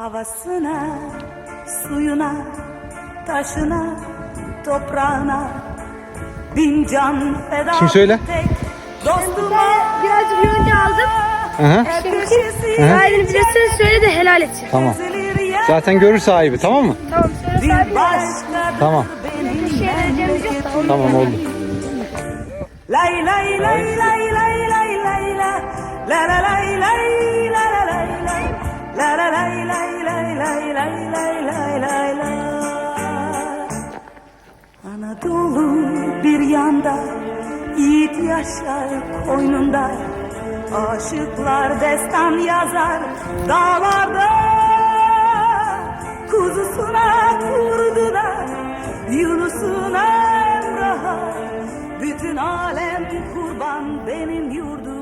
Havasına, suyuna, taşına, toprağına bin can feda Şimdi söyle. tek dostuma Birazcık yonca aldım. Aha. köşesi Aileni bilirsin söyle de helal etsin. Tamam. Zaten görür sahibi tamam mı? Tamam söyle bir sahibi Tamam. şey Tamam oldu. Lay lay lay lay lay lay lay la la la lay lay la la lay lay lay lay lay lay Anadolu bir yanda yiğit yaşar koynunda. Aşıklar destan yazar dağlarda. Kuzusuna kurduna Yunus'una Emrah'a Bütün alem kurban benim yurdum